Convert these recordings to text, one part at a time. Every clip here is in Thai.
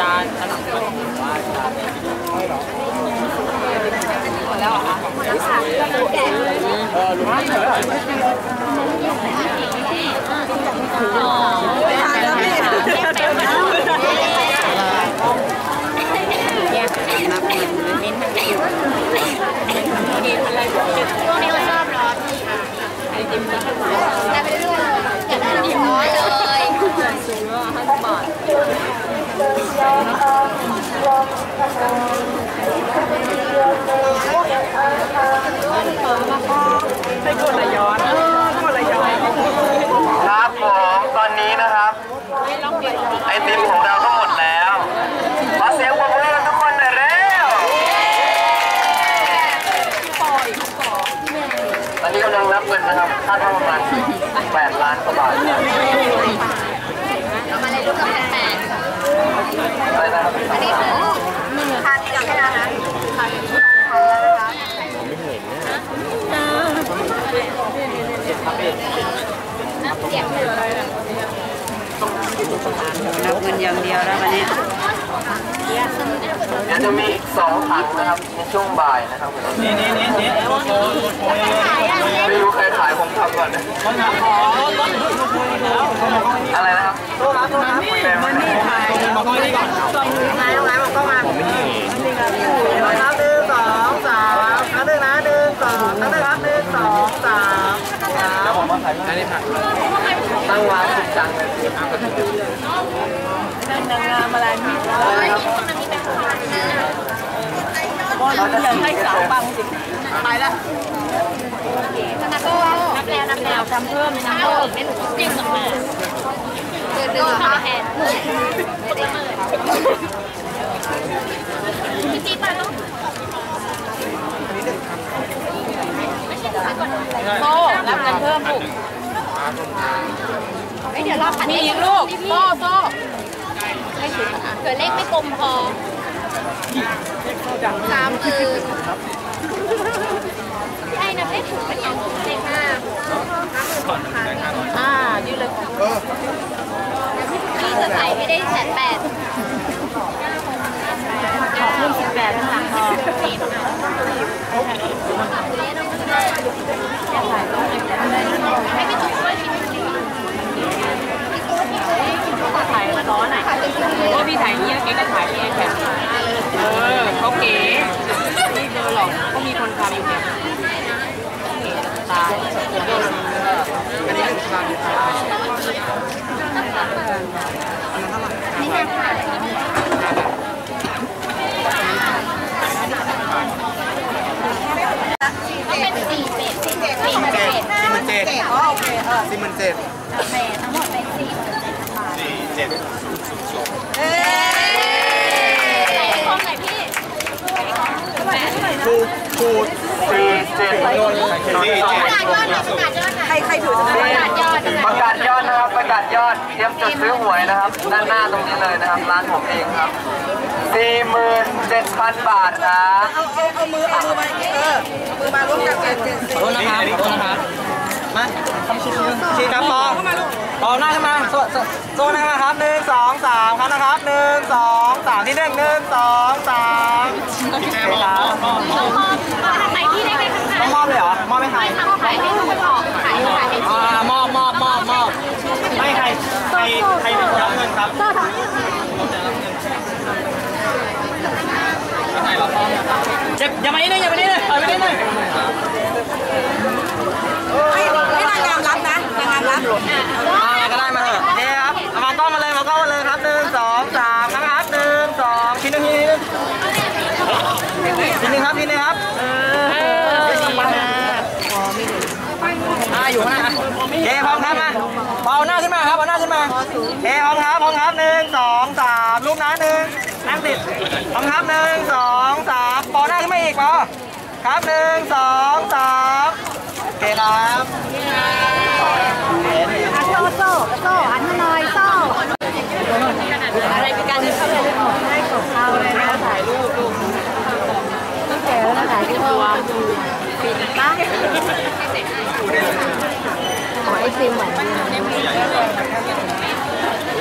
จานขนมก็ต้องบอกว่าจานหมดแล้วเหรอคะเออรู้ไหมช่วงนี้เราชอบร้อนไอติมแล้วแต่ไปเรื่อยๆอยากได้น้ำร้อนเลย ให้กดระย้อนกดระย้อน ครับผมตอนนี้นะครับ ไอติมของเราก็หมดแล้วขอเสียงปรบมือให้กับทุกคนหน่อยเร็วตอ นนี้กำลังนับเงินนะครับคาดว่าประมาณ8ล้านกว่าบาทนะเอามาเลยลูกกระแพงแปดอะไรนะครับอันนี้คือทานเดียวแค่นั้นนะทานแล้วนะคะน้ำเสียงเลย นับเงินอย่างเดียวแล้ววันนี้เดี๋ยวจะมีอีกสองถังนะครับในช่วงบ่ายนะครับนี่นี่นี่นี่ไม่รู้ใครขายผมทำก่อนนะอรถรถแล้วอะไรนะครับโทษนะโทษนะมันนี่ถ่ายบอกว่านี่ก่อนมาแล้วไงบอกก็มาผมไม่เห็นนับหนึ่งสองสามหนึ่งนะหนึ่งสองนับหนึ่งครับหนึ่งสองสาม แล้วผมว่าขายไม่ได้ผ่านตั้งร้านสุดจังเลยนางงามอะไรนี่บอลอยากให้สาวบังสิไปแล้วนับแล้นับแล้วนับแล้วทำเพิ่มนับเพิ่มไม่หนูจิ้มออกมาเดือดเดือดเข้าแทนไม่ได้เลยพี่จิ๊บมาลูกโซ่รับกันเพิ่มลูก เดี๋ยวรอบพันมีอีกลูกโซ่โซ่เกิดเลขไม่กลมพอสามหมื่นใช่นะเลขถูกปะเนี่ยเลขห้าอ่ายืดเลย พี่จะใส่ไม่ได้แสนแปด ขอเพิ่มสิบแปดข้างหลังพอ ไม่ไม่ถูกด้วยพี่ ถ่ายร้อนหน่อย พี่ถ่ายเงี้ยแกก็ถ่ายพี่แค่เออเขาเก๋ไม่เจอหรอกก็มีคนทำอยู่เนี่ยตายอันนี้หนึ่งพันครันี่แหละค่ะต้องเป็นสี่เศษสี่เศษสี่เศษสี่หมื่นเจ็ดอ๋อโอเคเออสี่หมื่นเจ็ด เศษทั้งหมดเป็นสี่ สี่เจ็ด เอ๊ะ ใส่คอมหน่อยพี่ ถูกถูกสี่เจ็ดสี่เจ็ดใครใครถือจะประกาศยอดประกาศยอดนะครับประกาศยอดเตรียมจดซื้อหวยนะครับ ด้านหน้าตรงนี้เลยนะครับร้านผมเองครับสี่หมื่นเจ็ดพันบาทครับเอาเอาเอามือเอามือมาเออมือมาร่วมกันเจ็ดเจ็ดขอโทษนะครับขอโทษนะครับมาชิ้ชิ้ครับปอปอหน้าขึ้นมา โซ่โซ่โซ่หน้าครับหนึ่งสองสามครับนะครับหนึ่งสองสามที่หนึ่งหนึ่งสองสามโอเคครับต้องมอบทำไมพี่ได้ไปข้างหน้าต้องมอบเลยเหรอมอบไหมใครทำขายให้ทุกคนออกขายขายให้อ่ามอบมอบมอบมอบไม่ใครใครใครเป็นคนรับเงินครับเจ็บอย่ามานิดนึงอย่ามานิดนึงถอยไปนิดนึงให้ให้นางงามรับนะนางงามรับ มาอะไรก็ได้มาเถอะโอเคครับเอามากล้องมาเลยมากล้องมาเลยครับหนึ่งสองสามครับหนึ่งสองทีนึงทีหนึ่งทีนึงครับทีนึงครับเออดีมากอ่าอยู่ข้างหน้าอะโอเพร้อมครับมาเอาหน้าขึ้นมาครับเอาหน้าขึ้นมาโอเคพร้อมครับพร้อมครับหนึ่งสองสามรูปนะหนึ่งนั่งติดพร้อมครับหนึ่งสองสามปอหน้าขึ้นมาอีกปอครับหนึ่งสองสามโอเคครับ โซ่โซ่โซ่อันหน่อยโซ่ อะไรเป็นการเข้าไปให้ของเขาเลยนะถ่ายรูปดูต้องแก่แล้วนะถ่ายรูปตัวปิดปะ ขอไอซิมเหมือน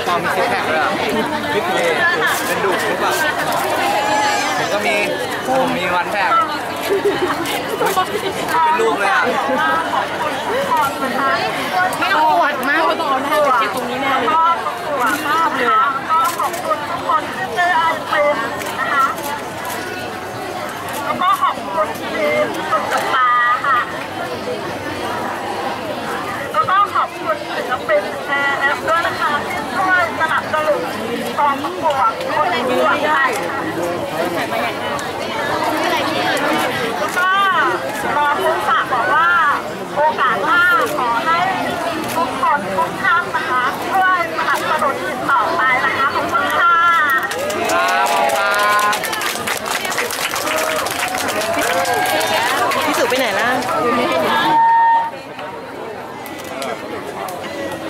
ตอมีสิกแท็กเลยอะพิกเลยเป็นดุหรือเปล่าผมก็มีผมมีวันแท็กเป็นลูกเลยอะ ไม่ต้องปวดมากไม่ต้องเอาหน้าไปเช็ดตรงนี้แน่เลยภาพเลยอะ ขอบคุณทุกคนที่เจอไอติมนะคะ แล้วก็ขอบคุณทีมสุดตาค่ะ แล้วก็ขอบคุณศิลปินแอร์แอฟด้วยนะคะที่ช่วยสนับสนุน กองประกวดคนประกวดไทยแล้วก็รอคุณฝากบอกว่า โอกาสหน้าขอให้ทุกคนทุกท่านนะคะช่วยสนับสนุนต่อไปนะคะขอบคุณค่ะ พี่สุไปไหนล่ะ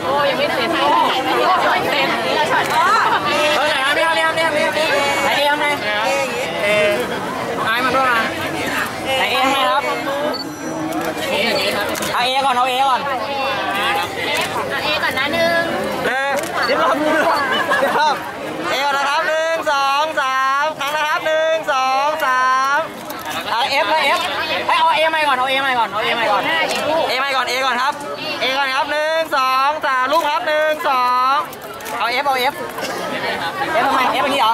โอ้ยังไม่เสร็จโอ้ไม่เสร็จเต็ม เออไหนครับนี่ครับนี่ครับนี่ครับนี่ครับไหนเอ็มไหนเอไอ้มาด้วยนะไหนเอ็มไหมครับ เอาเอก่อนเอาเอก่อนเอก่อนนะหนึ่งเอเดี๋ยวรอบรอบเดี๋ยวรอบเอก่อนนะครับหนึ่งสองสามครั้งนะครับหนึ่งสองสามเอาเอฟนะเอฟให้เอาเอใหม่ก่อนเอาเอใหม่ก่อนเอาเอใหม่ก่อนเอใหม่ก่อนเอก่อนครับเอก่อนครับหนึ่งสองสามลูกครับหนึ่งสองเอาเอฟเอาเอฟเอฟทำไมเอฟเมื่อกี้เหรอ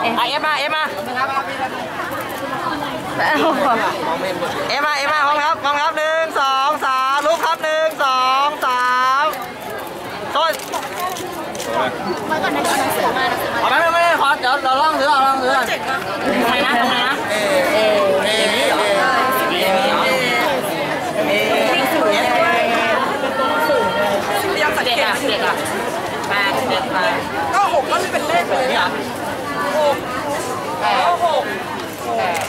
เอฟมาเอฟมาเอ็มาเอ็มาพร้อมครับพร้อมครับหนึ่งสามลุกครับหนึ่งสองสามต้น มาก่อนนะก่อนหนังสือมาหนังสือมาเอาไม่ไม่ไม่ขอเดี๋ยวเราลองถือเอาลองถือก่อนทำไมนะทำไมนะเอเอเอนี่เหรอเอนี่เหรอเอเอเด็กอะเด็กอะแปดเด็กแปดก็หกก็เป็นเลขเลยนี่เหรอหกแปดหกแปด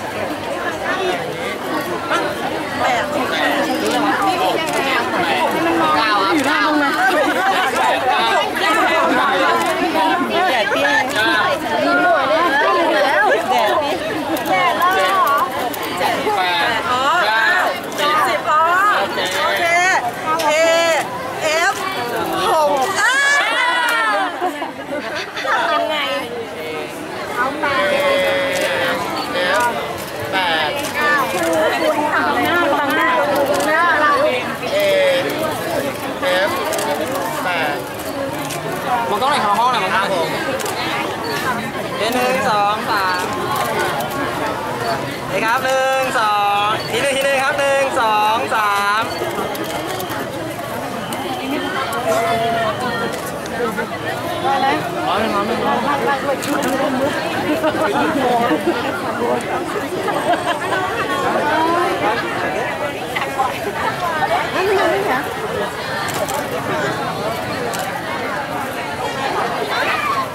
เก้าอะเก้า แปดอ๋อเก้าสิบอ๋อโอเคเอเอฟหกอ่า ยังไง แปด ฟังหน้า เอเอฟแปดผมต้องไหนของห้องไหนของครับผมเดี๋ยวหนึ่งสองสามนี่ครับหนึ่งสองทีหนึ่งทีหนึ่งครับหนึ่งสองสามพร้อมหนึ่งพร้อมหนึ่งพร้อม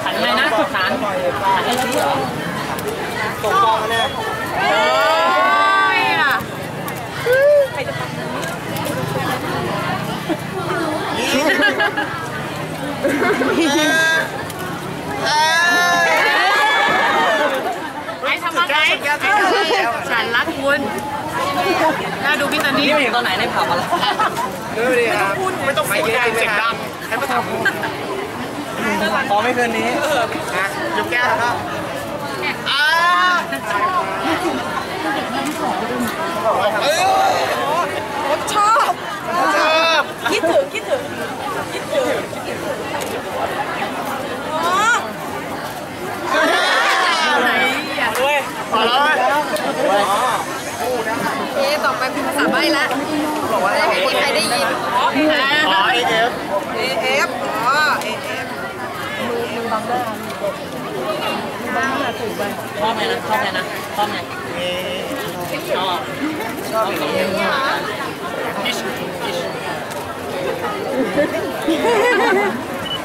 ขันเลยนะขันขันให้ชี้เหรอตกกองกันเนี่ย ไม่ทำอะไรฉันรักคุณน่าดูพี่ตอนนี้นี่มาถึงตอนไหนในผับอะไรดูดิครับไม่ต้องพูดดังเสียงดังให้มาทำพอไม่คืนนี้นะยกแก้วครับอ่าเอ้ยชอบชอบคิดถึงคิดถึงคิดถึงคิดถึงอ๋อด้วยพอแล้วอ๋อ เอต่อ ไปเป็นภาษาใบ้แล้วจะให้คนไทยได้ยินอ๋อเอฟ AF อ๋อ AF ชอบไหมนะชอบไหมนะชอบไหมชอบชอบอย่างนี้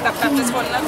แบบแบบจะชนแล้ว